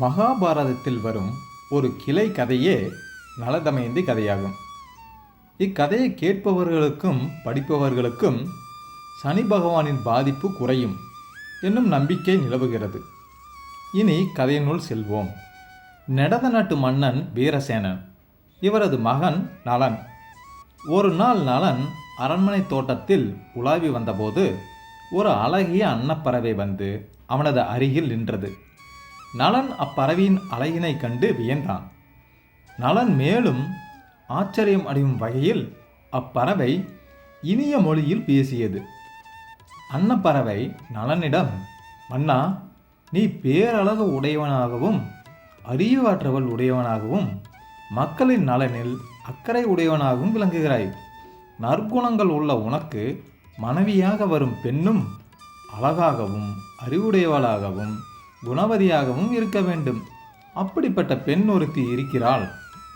மகாபாரதத்தில் வரும் ஒரு கிளை கதையே நலதமயந்தி கதையாகும். இக்கதையை கேட்பவர்களுக்கும் படிப்பவர்களுக்கும் சனி பகவானின் பாதிப்பு குறையும் என்னும் நம்பிக்கை நிலவுகிறது. இனி கதையினுள் செல்வோம். நடத நாட்டு மன்னன் வீரசேனன். இவரது மகன் நலன். ஒரு நாள் நலன் அரண்மனை தோட்டத்தில் உலாவி வந்தபோது ஒரு அழகிய அன்னப்பறவை வந்து அவனது அருகில் நின்றது. நலன் அப்பறவையின் அழகினை கண்டு வியந்தான். நலன் மேலும் ஆச்சரியம் அடையும் வகையில் அப்பறவை இனிய மொழியில் பேசியது. அன்னப்பறவை நலனிடம் மன்னா நீ பேரழகு உடையவனாகவும் அறிவாற்றவள் உடையவனாகவும் மக்களின் நலனில் அக்கறை உடையவனாகவும் விளங்குகிறாய். நற்குணங்கள் உள்ள உனக்கு மனைவியாக வரும் பெண்ணும் அழகாகவும் அறிவுடையவளாகவும் குணவதியாகவும் இருக்க வேண்டும். அப்படிப்பட்ட பெண் ஒருத்தி இருக்கிறாள்.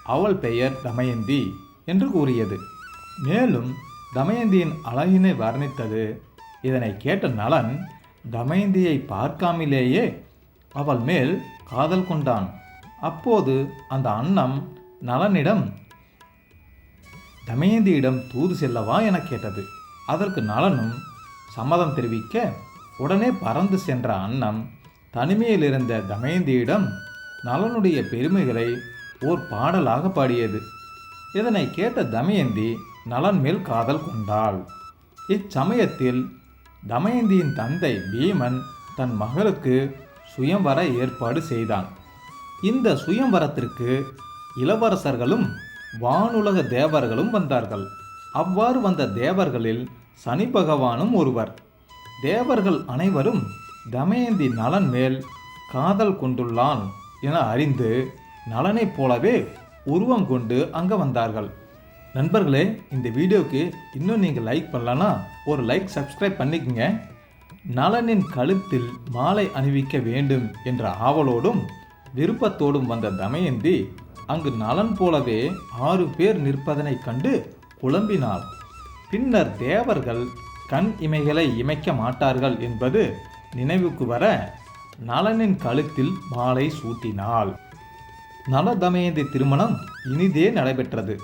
அவள் பெயர் தமயந்தி என்று கூறியது. மேலும் தமயந்தியின் அழகினை வர்ணித்தது. இதனை கேட்ட நலன் தமயந்தியை பார்க்காமலேயே அவள் மேல் காதல் கொண்டான். அப்போது அந்த அன்னம் நலனிடம் தமயந்தியிடம் தூது செல்லவா? என கேட்டது. அதற்கு நலனும் சம்மதம் தெரிவிக்க உடனே பறந்து சென்ற அன்னம் தனிமையில் இருந்த தமயந்தியிடம் நலனுடைய பெருமைகளை ஓர் பாடலாக பாடியது. இதனை கேட்ட தமயந்தி நலன் மேல் காதல் கொண்டாள். இச்சமயத்தில் தமயந்தியின் தந்தை பீமன் தன் மகளுக்கு சுயம்வர ஏற்பாடு செய்தான். இந்த சுயம்வரத்திற்கு இளவரசர்களும் வானுலக தேவர்களும் வந்தார்கள். அவ்வாறு வந்த தேவர்களில் சனி பகவானும் ஒருவர். தேவர்கள் அனைவரும் தமயந்தி நலன் மேல் காதல் கொண்டுள்ளான் என அறிந்து நலனைப் போலவே உருவம் கொண்டு அங்கே வந்தார்கள். நண்பர்களே இந்த வீடியோக்கு இன்னும் நீங்கள் லைக் பண்ணலன்னா ஒரு லைக் சப்ஸ்கிரைப் பண்ணிக்கங்க. நலனின் கழுத்தில் மாலை அணிவிக்க வேண்டும் என்ற ஆவலோடும் விருப்பத்தோடும் வந்த தமயந்தி அங்கு நலன் போலவே ஆறு பேர் நிற்பதனைக் கண்டு குழம்பினாள். பின்னர் தேவர்கள் கண் இமைகளை இமைக்க மாட்டார்கள் என்பது நினைவுக்கு வர நலனின் கழுத்தில் மாலை சூட்டினாள். நல தமயந்தி திருமணம் இனிதே நடைபெற்றது.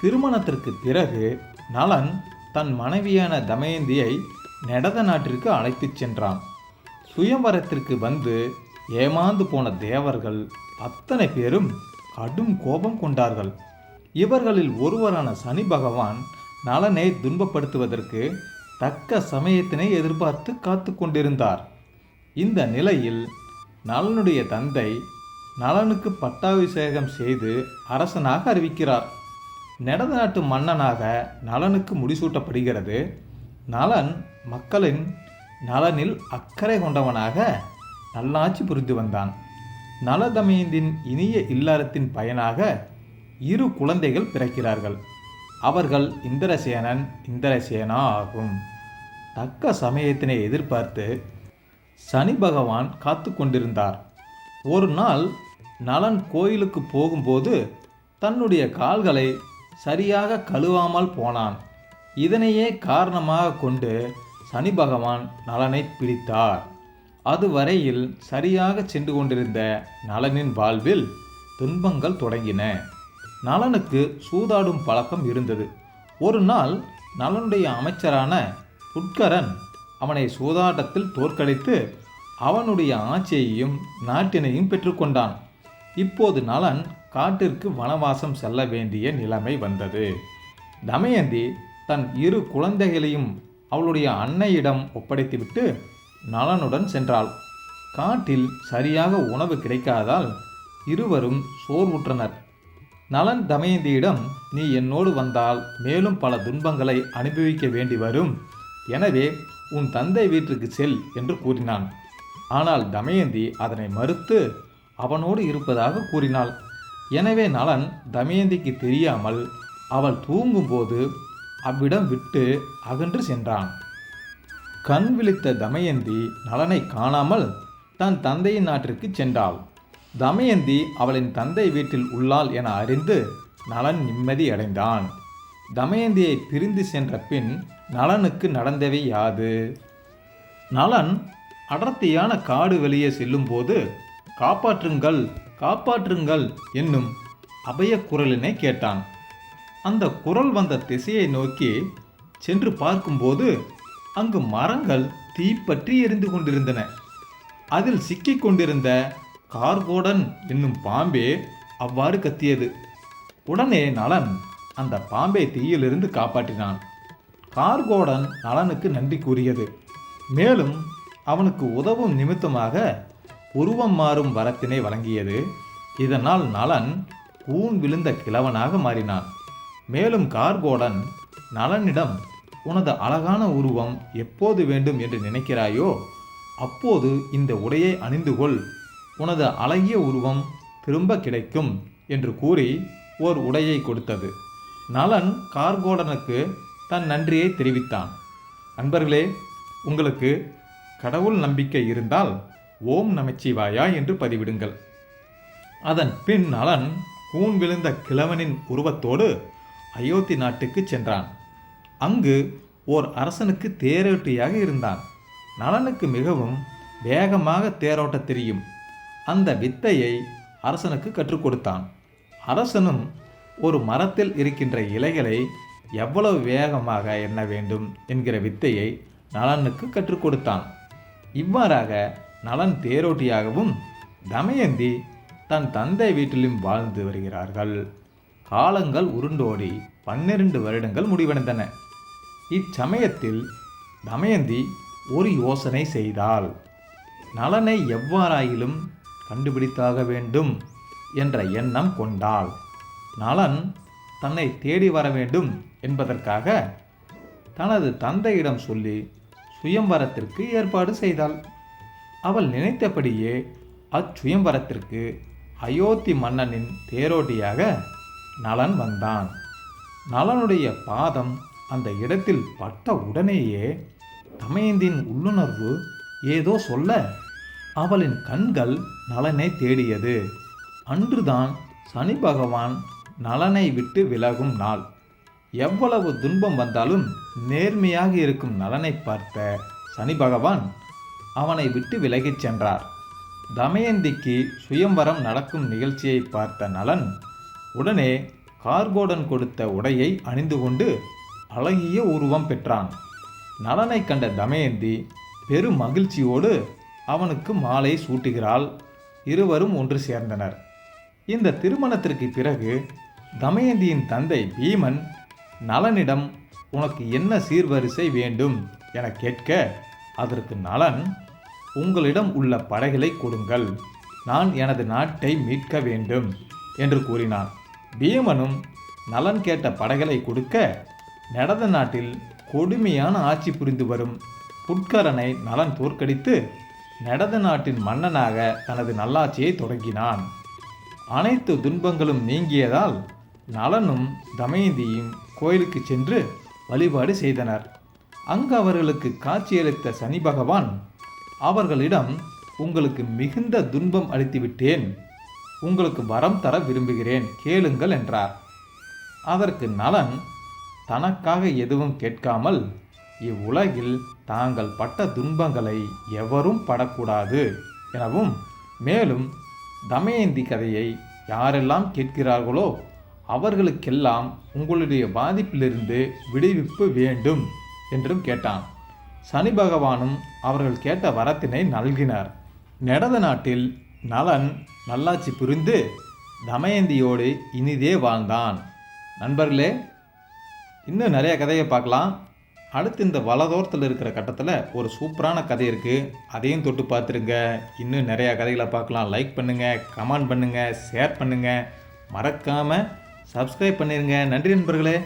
திருமணத்திற்கு பிறகு நலன் தன் மனைவியான தமயந்தியை நெடத நாட்டிற்கு அழைத்துச் சென்றான். சுயம்பரத்திற்கு வந்து ஏமாந்து போன தேவர்கள் அத்தனை பேரும் கடும் கோபம் கொண்டார்கள். இவர்களில் ஒருவரான சனி பகவான் நலனை துன்பப்படுத்துவதற்கு தக்க சமயத்தினை எதிர்பார்த்து காத்து கொண்டிருந்தார். இந்த நிலையில் நலனுடைய தந்தை நலனுக்கு பட்டாபிஷேகம் செய்து அரசனாக அறிவிக்கிறார். நெடத நாட்டு மன்னனாக நலனுக்கு முடிசூட்டப்படுகிறது. நலன் மக்களின் நலனில் அக்கறை கொண்டவனாக நல்லாட்சி புரிந்து வந்தான். நலதமயந்தின் இனிய இல்லறத்தின் பயனாக இரு குழந்தைகள் பிறக்கிறார்கள். அவர்கள் இந்திரசேனன் இந்திரசேனா ஆகும் தக்க சமயத்தினை எதிர்பார்த்து சனி பகவான் காத்து கொண்டிருந்தார். ஒரு நாள் நலன் கோயிலுக்கு போகும்போது தன்னுடைய கால்களை சரியாக கழுவாமல் போனான். இதனையே காரணமாக கொண்டு சனி பகவான் நலனை பிடித்தார். அதுவரையில் சரியாக சென்று கொண்டிருந்த நலனின் வாழ்வில் துன்பங்கள் தொடங்கின. நலனுக்கு சூதாடும் பழக்கம் இருந்தது. ஒரு நாள் நலனுடைய அமைச்சரான புட்கரன் அவனை சூதாட்டத்தில் தோற்கடித்து அவனுடைய ஆட்சியையும் நாட்டினையும் பெற்றுக்கொண்டான் இப்போது நலன் காட்டிற்கு வனவாசம் செல்ல வேண்டிய நிலைமை வந்தது. தமயந்தி தன் இரு குழந்தைகளையும் அவளுடைய அன்னையிடம் ஒப்படைத்துவிட்டு நலனுடன் சென்றாள். காட்டில் சரியாக உணவு கிடைக்காதால் இருவரும் சோர்வுற்றனர். நலன் தமயந்தியிடம் நீ என்னோடு வந்தால் மேலும் பல துன்பங்களை அனுபவிக்க வேண்டி வரும். எனவே உன் தந்தை வீட்டிற்கு செல் என்று கூறினான். ஆனால் தமயந்தி அதனை மறுத்து அவனோடு இருப்பதாக கூறினாள். எனவே நலன் தமயந்திக்கு தெரியாமல் அவள் தூங்கும்போது அவ்விடம் விட்டு அகன்று சென்றான். கண் விழித்த தமயந்தி நலனை காணாமல் தன் தந்தையின் நாட்டிற்கு சென்றாள். தமயந்தி அவளின் தந்தை வீட்டில் உள்ளாள் என அறிந்து நலன் நிம்மதி அடைந்தான். தமயந்தியை பிரிந்து சென்ற பின் நலனுக்கு நடந்தவை யாது? நலன் அடர்த்தியான காடு வெளியே செல்லும்போது காப்பாற்றுங்கள் காப்பாற்றுங்கள் என்னும் அபய குரலினை கேட்டான். அந்த குரல் வந்த திசையை நோக்கி சென்று பார்க்கும்போது அங்கு மரங்கள் தீப்பற்றி எரிந்து கொண்டிருந்தன. அதில் சிக்கிக் கொண்டிருந்த கார்கோடன் என்னும் பாம்பே அவ்வாறு கத்தியது. உடனே நலன் அந்த பாம்பை தீயிலிருந்து காப்பாற்றினான். கார்கோடன் நலனுக்கு நன்றி கூறியது. மேலும் அவனுக்கு உதவும் நிமித்தமாக உருவம் மாறும் வரத்தினை வழங்கியது. இதனால் நலன் ஊன் விழுந்த கிழவனாக மாறினான். மேலும் கார்கோடன் நலனிடம் உனது அழகான உருவம் எப்போது வேண்டும் என்று நினைக்கிறாயோ அப்போது இந்த உடையை அணிந்து கொள் உனது அழகிய உருவம் திரும்ப கிடைக்கும் என்று கூறி ஓர் உடையை கொடுத்தது. நலன் கார்கோடனுக்கு தன் நன்றியை தெரிவித்தான். நண்பர்களே உங்களுக்கு கடவுள் நம்பிக்கை இருந்தால் ஓம் நமச்சிவாயா என்று பதிவிடுங்கள். அதன் பின் நலன் கூன் விழுந்த கிழவனின் உருவத்தோடு அயோத்தி நாட்டுக்கு சென்றான். அங்கு ஓர் அரசனுக்கு தேரோட்டியாக இருந்தான். நலனுக்கு மிகவும் வேகமாக தேரோட்ட தெரியும். அந்த வித்தையை அரசனுக்கு கற்றுக் கொடுத்தான். அரசனும் ஒரு மரத்தில் இருக்கின்ற இலைகளை எவ்வளவு வேகமாக எண்ண வேண்டும் என்கிற வித்தையை நலனுக்கு கற்றுக் கொடுத்தான். இவ்வாறாக நலன் தேரோட்டியாகவும் தமயந்தி தன் தந்தை வீட்டிலும் வாழ்ந்து வருகிறார்கள். காலங்கள் உருண்டோடி பன்னிரண்டு வருடங்கள் முடிவடைந்தன. இச்சமயத்தில் தமயந்தி ஒரு யோசனை செய்தாள். நலனை எவ்வாறாயிலும் கண்டுபிடித்தாக வேண்டும் என்ற எண்ணம் கொண்டாள். நலன் தன்னை தேடி வர வேண்டும் என்பதற்காக தனது தந்தையிடம் சொல்லி சுயம்வரத்திற்கு ஏற்பாடு செய்தாள். அவள் நினைத்தபடியே அச்சுயம்பரத்திற்கு அயோத்தி மன்னனின் தேரோட்டியாக நலன் வந்தான். நலனுடைய பாதம் அந்த இடத்தில் பட்ட உடனேயே தமயந்தின் உள்ளுணர்வு ஏதோ சொல்ல அவளின் கண்கள் நலனை தேடியது. அன்றுதான் சனி பகவான் நலனை விட்டு விலகும் நாள். எவ்வளவு துன்பம் வந்தாலும் நேர்மையாக இருக்கும் நலனை பார்த்த சனி பகவான் அவனை விட்டு விலகிச் சென்றார். தமயந்திக்கு சுயம்வரம் நடக்கும் நிகழ்ச்சியை பார்த்த நலன் உடனே கார்கோடன் கொடுத்த உடையை அணிந்து கொண்டு அழகிய உருவம் பெற்றான். நலனை கண்ட தமயந்தி பெரும் மகிழ்ச்சியோடு அவனுக்கு மாலை சூட்டுகிறாள். இருவரும் ஒன்று சேர்ந்தனர். இந்த திருமணத்திற்கு பிறகு தமயந்தியின் தந்தை பீமன் நலனிடம் உனக்கு என்ன சீர்வரிசை வேண்டும்? என கேட்க அதற்கு நலன் உங்களிடம் உள்ள படைகளை கொடுங்கள். நான் எனது நாட்டை மீட்க வேண்டும் என்று கூறினான். பீமனும் நலன் கேட்ட படைகளை கொடுக்க நடத நாட்டில் கொடுமையான ஆட்சி புரிந்து வரும். புட்கரனை நலன் தோற்கடித்து நடத நாட்டின் மன்னனாக தனது நல்லாட்சியை தொடங்கினான். அனைத்து துன்பங்களும் நீங்கியதால் நலனும் தமயந்தியும் கோயிலுக்கு சென்று வழிபாடு செய்தனர். அங்கு அவர்களுக்கு காட்சியளித்த சனி பகவான் அவர்களிடம் உங்களுக்கு மிகுந்த துன்பம் அளித்துவிட்டேன். உங்களுக்கு வரம் தர விரும்புகிறேன். கேளுங்கள் என்றார். அதற்கு நலன் தனக்காக எதுவும் கேட்காமல் இவ்வுலகில் தாங்கள் பட்ட துன்பங்களை எவரும் படக்கூடாது எனவும் மேலும் தமயந்தி கதையை யாரெல்லாம் கேட்கிறார்களோ அவர்களுக்கெல்லாம் உங்களுடைய பாதிப்பிலிருந்து விடுவிப்பு வேண்டும் என்றும் கேட்டான். சனி பகவானும் அவர்கள் கேட்ட வரத்தினை நல்கினார். நெடத நாட்டில் நலன் நல்லாட்சி புரிந்து தமயந்தியோடு இனிதே வாழ்ந்தான். நண்பர்களே இன்னும் நிறைய கதையை பார்க்கலாம். அடுத்து இந்த வலதோரத்தில் இருக்கிற கட்டத்தில் ஒரு சூப்பரான கதை இருக்குது அதையும் தொட்டு பார்த்துருங்க. இன்னும் நிறையா கதைகளை பார்க்கலாம். லைக் பண்ணுங்கள் கமெண்ட் பண்ணுங்கள் ஷேர் பண்ணுங்கள் மறக்காமல் சப்ஸ்கிரைப் பண்ணிடுங்க நன்றி நண்பர்களே.